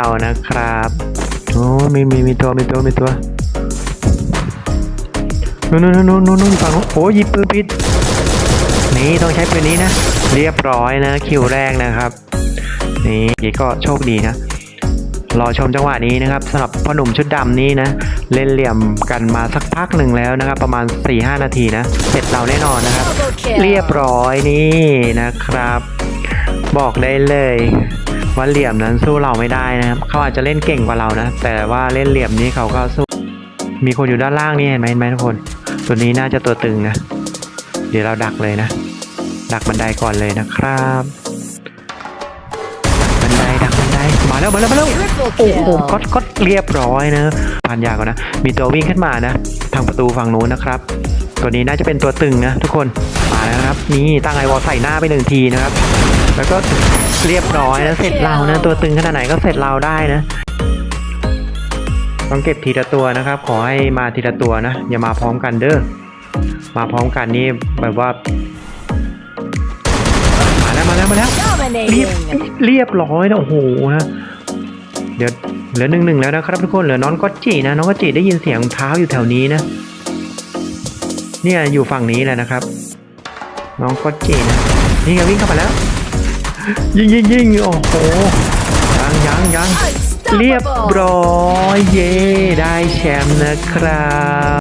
เอานะครับโอ้มีมีมีตัวมีตัวมีตัวนู่นนู่นนู่นนู่นนู่นฝั่งโอ้ยิบปืนผิดนี่ต้องใช้ปืนนี้นะ เรียบร้อยนะคิวแรกนะครับ นี่ยีก็โชคดีนะรอชมจังหวะนี้นะครับสำหรับพ่อหนุ่มชุดดำนี้นะ เล่นเหลี่ยมกันมาสักพักหนึ่งแล้วนะครับ ประมาณ 4-5 นาทีนะ เสร็จเราแน่นอนนะครับ เรียบร้อยนี่นะครับ บอกได้เลย ว่าเหลี่ยมนั้นสู้เราไม่ได้นะครับเขาอาจจะเล่นเก่งกว่าเรานะ แต่ว่าเล่นเหลี่ยมนี้เขาก็สู้มีคนอยู่ด้านล่างนี่เห็นไหมเห็นไหมทุกคน ตัวนี้น่าจะตัวตึงนะ เดี๋ยวเราดักเลยนะ ดักบันไดก่อนเลยนะครับบันไดดักบันไดมาแล้วมาแล้วมาแล้วโอ้โหก็ก็เรียบร้อยนะผ่านยากก่อนนะ มีตัววิ่งขึ้นมานะ ทางประตูฝั่งนู้นนะครับ ตัวนี้น่าจะเป็นตัวตึงนะทุกคนมาแล้วครับ นี่ตั้งไอวอลใส่หน้าไปหนึ่งทีนะครับ แล้วก็เรียบร้อยนะเสร็จเรานะตัวตึงขนาดไหนก็เสร็จเราได้นะ ต้องเก็บทีละตัวนะครับ ขอให้มาทีละตัวนะ อย่ามาพร้อมกันเด้อมาพร้อมกันนี่แบบว่ามาแล้วมาแล้วมาแล้วเรียบ Dominating. เรียบร้อยนะโอ้โหนะเดี๋ยวเหลือหนึ่งหนึ่งแล้วนะครับทุกคนเหลือน้องก็จีนะน้องก็จีได้ยินเสียงเท้าอยู่แถวนี้นะ เนี่ยอยู่ฝั่งนี้แหละนะครับ น้องก็จีนะนี่ไงวิ่งเข้ามาแล้ว ยิงยิงยิงโอ้โหยังยังยังเรียบร้อยเย่ได้แชมป์นะครับ